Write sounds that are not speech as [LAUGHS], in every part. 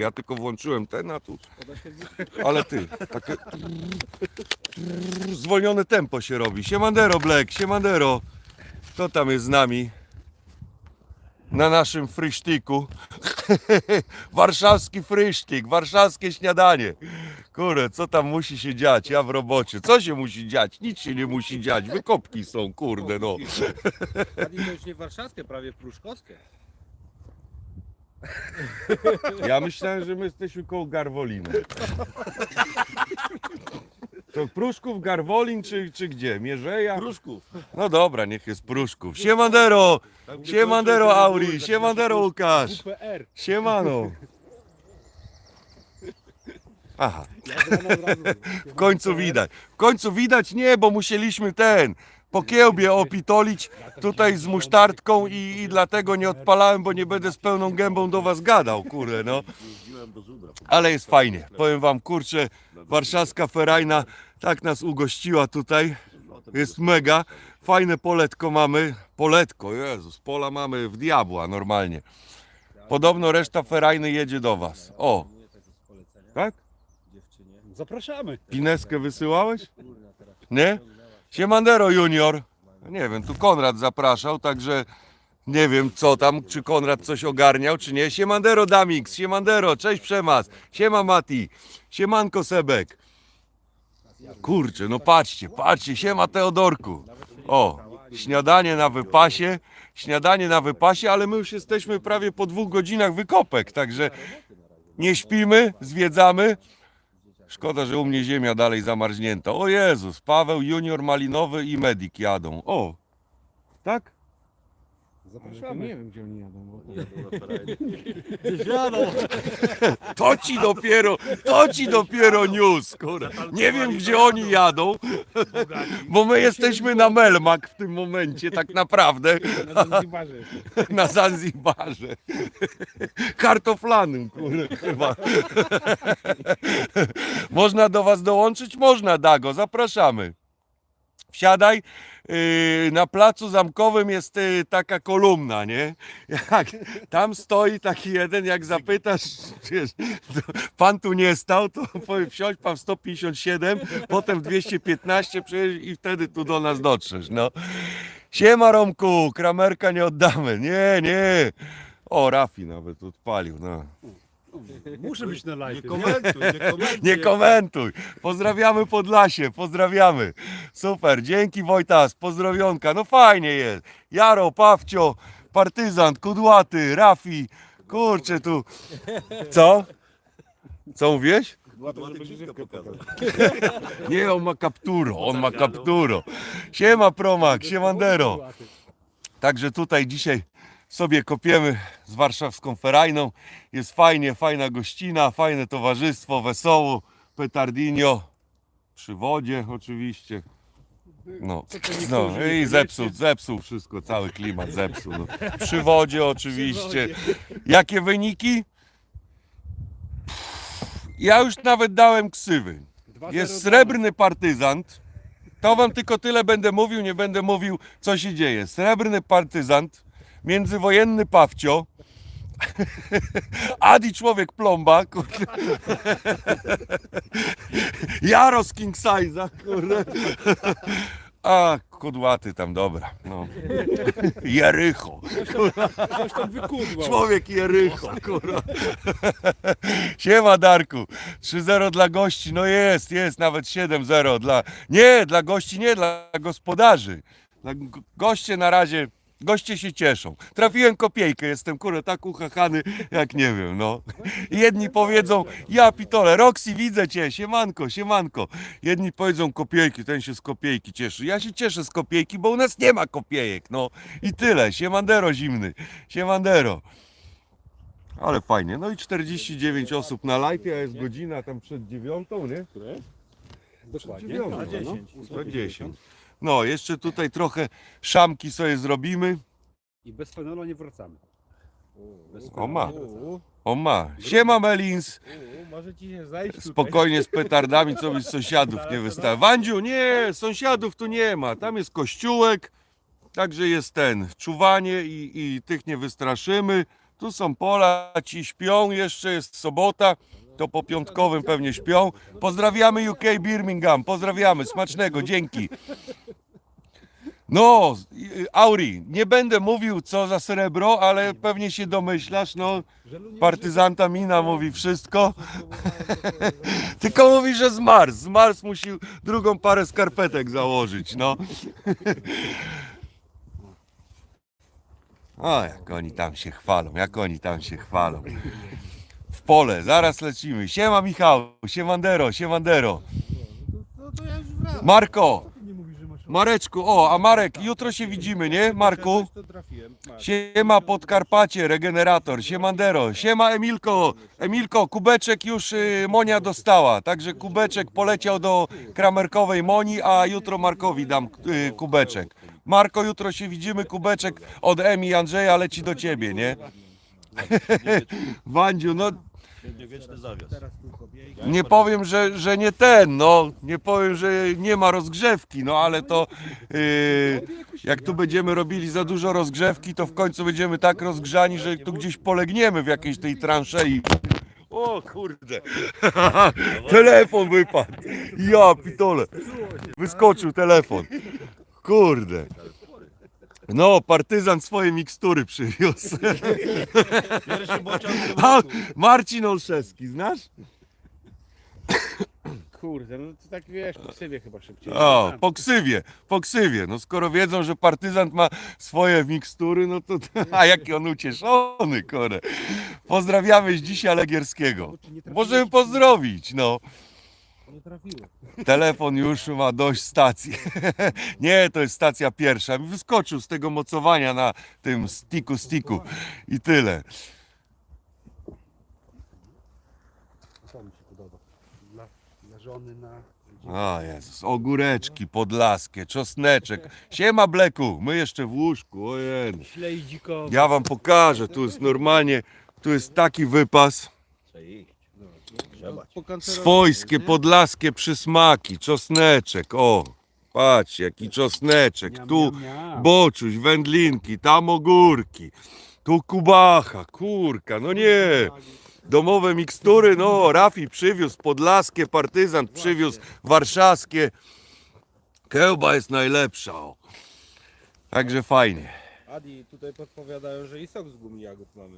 Ja tylko włączyłem ten, a tu... Ale ty, takie... Zwolnione tempo się robi. Siemandero Black, siemandero. Kto tam jest z nami? Na naszym frysztyku. [LAUGHS] Warszawski frysztyk, warszawskie śniadanie. Kurde, co tam musi się dziać? Ja w robocie. Co się musi dziać? Nic się nie musi dziać. Wykopki są, kurde, no. [LAUGHS] To już nie warszawskie, prawie pruszkowskie. Ja myślałem, że my jesteśmy koło Garwoliny. To Pruszków, Garwolin czy, czy gdzie? Mierzeja? Pruszków. No dobra, niech jest Pruszków. Siemandero! Siemandero Auri, siemandero Łukasz. PR. Siemano. Aha, w końcu widać. W końcu widać nie, bo musieliśmy ten po kiełbie opitolić tutaj z musztardką i, i dlatego nie odpalałem, bo nie będę z pełną gębą do was gadał, kurde no. Ale jest fajnie. Powiem wam, kurczę, warszawska ferajna tak nas ugościła tutaj. Jest mega. Fajne poletko mamy. Poletko, Jezus, pola mamy w diabła normalnie. Podobno reszta ferajny jedzie do was. O, tak? Zapraszamy. Pineskę wysyłałeś? Nie? Siemandero Junior. Nie wiem, tu Konrad zapraszał, także nie wiem co tam, czy Konrad coś ogarniał, czy nie. Siemandero Damix, siemandero, cześć Przemas, siema Mati, siemanko Sebek. Kurczę, no patrzcie, patrzcie, siema Teodorku. O, śniadanie na wypasie, śniadanie na wypasie, ale my już jesteśmy prawie po dwóch godzinach wykopek, także nie śpimy, zwiedzamy. Szkoda, że u mnie ziemia dalej zamarznięta. O Jezus, Paweł Junior Malinowy i Medik jadą. O, tak? Zapraszamy. Nie wiem gdzie oni jadą. Bo... [LAUGHS] To ci dopiero, to ci dopiero news, kurde. Nie wiem, gdzie oni jadą, bo my jesteśmy na Melmak w tym momencie, tak naprawdę, Na Zanzibarze. na Zanzibarze. Kartoflanym, kurde, chyba. Można do was dołączyć? Można, Dago, zapraszamy. Wsiadaj. Yy, na placu zamkowym jest yy, taka kolumna, nie? Jak tam stoi taki jeden, jak zapytasz, wiesz, pan tu nie stał, to powie wsiądź pan w 157, potem 215 przejeźdź i wtedy tu do nas dotrzesz, no. Siema Romku, kramerka nie oddamy. Nie, nie. O, Rafi nawet odpalił, no. Muszę być na Nie live. komentuj, nie komentuj. Nie komentuj. Pozdrawiamy Podlasie, pozdrawiamy. Super, dzięki Wojtas, pozdrowionka. No fajnie jest. Jaro, Pawcio, Partyzant, Kudłaty, Rafi. Kurczę tu. Co? Co pokazał. Nie, on ma kapturo, on ma kapturo. Siema Promak, siemandero. Także tutaj dzisiaj sobie kopiemy z warszawską ferajną. Jest fajnie, fajna gościna, fajne towarzystwo, wesoło, petardinio. Przy wodzie oczywiście. No, no i zepsuł, zepsuł wszystko, cały klimat zepsuł. No. Przy wodzie oczywiście. Jakie wyniki? Ja już nawet dałem ksywy. Jest srebrny partyzant. To wam tylko tyle będę mówił, nie będę mówił co się dzieje. Srebrny partyzant, międzywojenny Pawcio, [LAUGHS] Adi człowiek plomba, kurde. [LAUGHS] Jaro z King Size'a, kurde. A, kudłaty tam, dobra. No. [LAUGHS] Jerycho. Coś tam wykudło. Człowiek Jerycho, kurwa. Siema Darku. 3-0 dla gości. No jest, jest, nawet 7-0 dla... Nie, dla gości nie, dla gospodarzy. Dla goście na razie... Goście się cieszą. Trafiłem kopiejkę, jestem kurwa tak uchachany, jak nie wiem, no. Jedni powiedzą, ja pitole, Roxy, widzę cię, siemanko, siemanko. Jedni powiedzą kopiejki, ten się z kopiejki cieszy. Ja się cieszę z kopiejki, bo u nas nie ma kopiejek, no. I tyle, siemandero zimny, siemandero. Ale fajnie. No i 49 osób na live, a jest godzina tam przed dziewiątą, nie? Dokładnie. Dziewiątą, Na no. 10. Przed 10. No, jeszcze tutaj trochę szamki sobie zrobimy. I bez fenolu nie wracamy. Bez O ma, o ma. Siema Melins. u, może ci się tutaj. Spokojnie z petardami, co byś sąsiadów nie wystawił. Wandziu, nie, sąsiadów tu nie ma. Tam jest kościółek, także jest ten, czuwanie i, i tych nie wystraszymy. Tu są pola, ci śpią, jeszcze jest sobota, to po piątkowym pewnie śpią. Pozdrawiamy UK Birmingham, pozdrawiamy, smacznego, dzięki. No, y, Auri, nie będę mówił co za srebro, ale pewnie się domyślasz, no, partyzanta Mina mówi wszystko. [LAUGHS] Tylko mówi, że zmarł, zmarł, musi drugą parę skarpetek założyć, no. [LAUGHS] O, jak oni tam się chwalą, jak oni tam się chwalą. W pole, zaraz lecimy. Siema Michał, siemandero, siemandero. No to ja już. Marko. Mareczku, o, a Marek, jutro się widzimy, nie, Marku? To trafiłem. Masz. Siema Podkarpacie, regenerator, siemandero, siema Emilko, Emilko, kubeczek już y, Monia dostała, także kubeczek poleciał do kramerkowej Moni, a jutro Markowi dam y, kubeczek. Marko, jutro się widzimy, kubeczek od Emi i Andrzeja leci do ciebie, nie? [LAUGHS] Wandziu, no Będzie wieczny zawias. nie powiem, że, że nie ten, no, nie powiem, że nie ma rozgrzewki, no ale to yy, jak tu będziemy robili za dużo rozgrzewki, to w końcu będziemy tak rozgrzani, że tu gdzieś polegniemy w jakiejś tej transzei. O kurde, [LAUGHS] telefon wypadł, ja pitole, wyskoczył telefon, kurde. No, partyzant swoje mikstury przywiózł. Pierwszy bocian A, Marcin Olszewski, znasz? Kurde, no to tak wiesz, po ksywie chyba szybciej. O, po ksywie, po ksywie. No skoro wiedzą, że partyzant ma swoje mikstury, no to [LAUGHS] a jaki on ucieszony, kore. Pozdrawiamy z dzisiaj Legierskiego. Możemy pozdrowić, no. Nie trafiło. Telefon już ma dość stacji. [LAUGHS] Nie, to jest stacja pierwsza. Wyskoczył z tego mocowania na tym stiku, stiku i tyle. To mi się podoba. Dla, dla żony na... O Jezus, ogóreczki podlaskie, czosneczek. Siema Bleku, my jeszcze w łóżku, ojej. Ja wam pokażę, tu jest normalnie, tu jest taki wypas. Swojskie, podlaskie przysmaki, czosneczek, o. Patrzcie, jaki czosneczek, tu boczuś, wędlinki, tam ogórki, tu kubacha, kurka, no nie. Domowe mikstury, no, Rafi przywiózł, podlaskie, partyzant przywiózł, warszawskie. Kełba jest najlepsza, o. Także fajnie. Adi, tutaj podpowiadają, że i sok z gumi jagód mamy.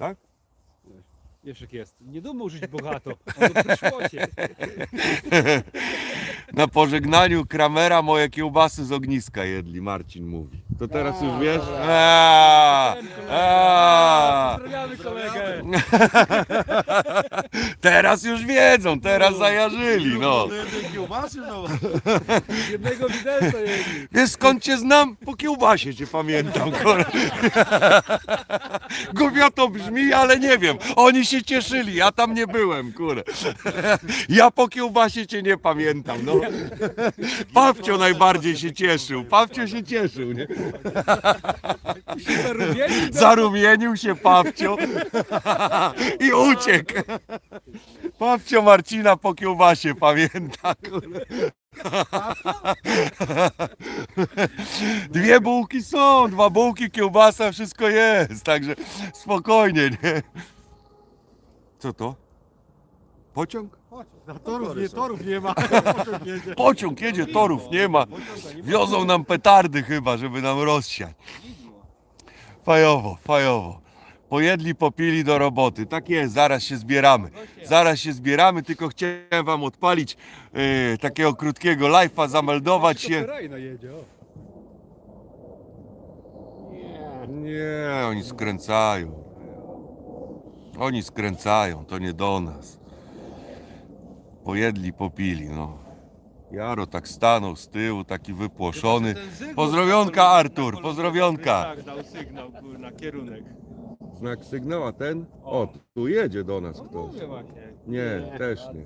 Wiesz jak jest. Nie dumał żyć bogato. On to przyszło się. [LAUGHS] Na pożegnaniu Kramera moje kiełbasy z ogniska jedli, Marcin mówi. To teraz już wiesz? Pozdrawiamy kolegę. [LAUGHS] Teraz już wiedzą, teraz zajarzyli, no. Kiełbasy, no. [LAUGHS] Jednego widelca jedli. Wiesz skąd cię znam? Po kiełbasie cię pamiętam, kurwa. Głupio to brzmi, ale nie wiem. Oni się cieszyli, ja tam nie byłem, kurę. [LAUGHS] Ja po kiełbasie cię nie pamiętam, no. Pawcio najbardziej się cieszył, Pawcio się cieszył, nie? Zarumieni? Zarumienił się Pawcio i uciekł. Pawcio Marcina po kiełbasie pamięta. kurde. Dwie bułki są, dwa bułki, kiełbasa, wszystko jest, także spokojnie, nie? Co to? Pociąg? Torów nie, torów nie ma. [LAUGHS] Pociąg jedzie, torów nie ma. Wiozą nam petardy chyba, żeby nam rozsiać. Fajowo, fajowo. Pojedli, popili do roboty. Tak jest, zaraz się zbieramy. Zaraz się zbieramy, tylko chciałem wam odpalić e, takiego krótkiego live'a, zameldować się. Rajna jedzie, o. Nie, oni skręcają. Oni skręcają, to nie do nas. Pojedli, popili, no. Jaro tak stanął z tyłu, taki wypłoszony. Pozdrowionka Artur, pozdrowionka. Tak, dał sygnał na kierunek. Znak sygnała ten? O, tu jedzie do nas ktoś. Mówię właśnie. Nie, też nie.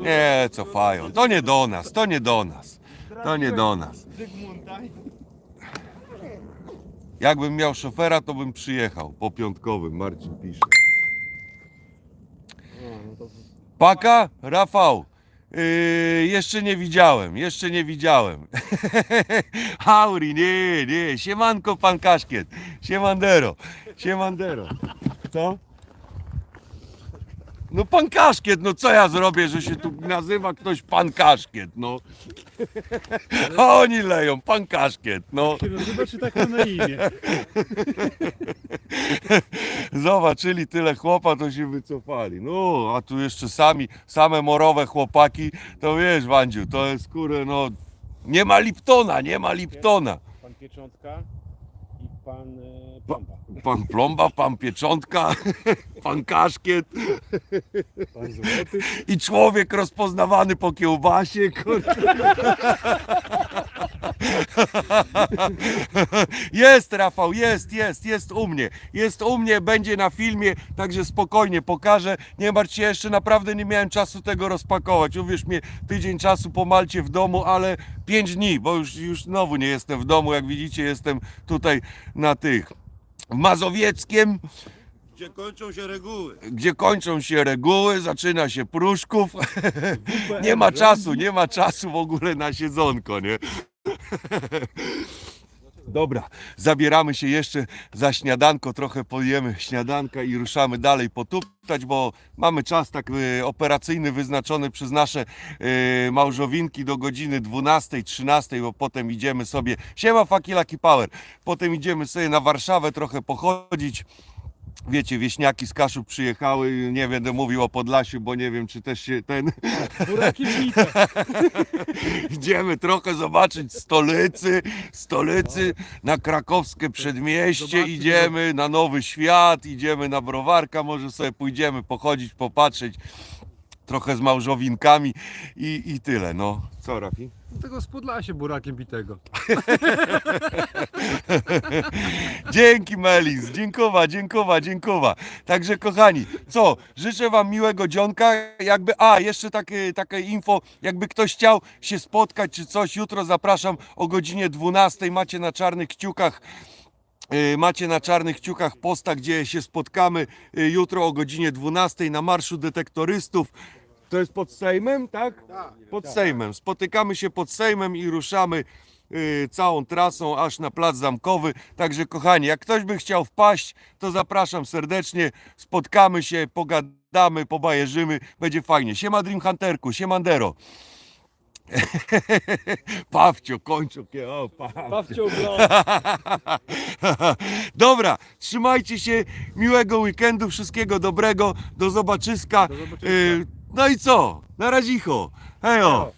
Nie, cofają. To nie do nas, to nie do nas. To nie do nas. Zygmunta. Jakbym miał szofera, to bym przyjechał po piątkowym, Marcin pisze. Paka, Rafał, Yy, jeszcze nie widziałem, jeszcze nie widziałem. [LAUGHS] Auri, nie, nie, siemanko pan Kaszkiet, siemandero, siemandero. Co? No pan Kaszkiet, no co ja zrobię, że się tu nazywa ktoś pan Kaszkiet, no. A oni leją, pan Kaszkiet, no. Zobaczy tak ma na imię. Zobaczyli tyle chłopa, to się wycofali. No, a tu jeszcze sami, same morowe chłopaki, to wiesz, Wandziu, to jest kurę, no, nie ma Liptona, nie ma Liptona. Pan Pieczątka pan e, Plomba. Pan Plomba, pan Pieczątka, [LAUGHS] pan Kaszkiet Pan Złoty. i człowiek rozpoznawany po kiełbasie, kurwa. [LAUGHS] [LAUGHS] Jest Rafał, jest, jest, jest u mnie, jest u mnie, będzie na filmie, także spokojnie pokażę. Nie martw się, jeszcze naprawdę nie miałem czasu tego rozpakować. Uwierz mnie, tydzień czasu po Malcie w domu, ale pięć dni, bo już, już znowu nie jestem w domu, jak widzicie jestem tutaj na tych w Mazowieckiem, Gdzie kończą się reguły. gdzie kończą się reguły, zaczyna się pruszków. Nie ma czasu, nie ma czasu w ogóle na siedzonko, nie? Dobra, zabieramy się jeszcze za śniadanko, trochę pojemy śniadanka i ruszamy dalej potuptać, bo mamy czas tak y, operacyjny wyznaczony przez nasze y, małżowinki do godziny 12, 13, bo potem idziemy sobie, siema Fakilaki Power, potem idziemy sobie na Warszawę trochę pochodzić, Wiecie, wieśniaki z Kaszub przyjechały, nie będę mówił o Podlasiu, bo nie wiem, czy też się ten... Buraki. [LAUGHS] Idziemy trochę zobaczyć stolicy, stolicy, na krakowskie przedmieście, idziemy na Nowy Świat, idziemy na Browarka, może sobie pójdziemy pochodzić, popatrzeć, trochę z małżowinkami i, i tyle, no. Co, Rafi? Tego z Podlasie burakiem bitego. [LAUGHS] Dzięki Melis, dziękuję, dziękuję, dziękuję. Także kochani, co, życzę wam miłego dzionka, jakby, a jeszcze takie, takie info, jakby ktoś chciał się spotkać czy coś, jutro zapraszam o godzinie 12, macie na czarnych kciukach y, Macie na czarnych kciukach posta, gdzie się spotkamy y, jutro o godzinie 12 na Marszu Detektorystów. To jest pod Sejmem, tak? Pod Sejmem. Spotykamy się pod Sejmem i ruszamy y, całą trasą aż na Plac Zamkowy. Także kochani, jak ktoś by chciał wpaść, to zapraszam serdecznie. Spotkamy się, pogadamy, pobajerzymy. Będzie fajnie. Siema Dream Hunterku, siemandero. [LAUGHS] Pawcio, kończą. O, Pawcio. Bawcie ogląd. [LAUGHS] Dobra, trzymajcie się, miłego weekendu, wszystkiego dobrego, do zobaczyska. Do zobaczyska. No i co? Na razicho. Hejo.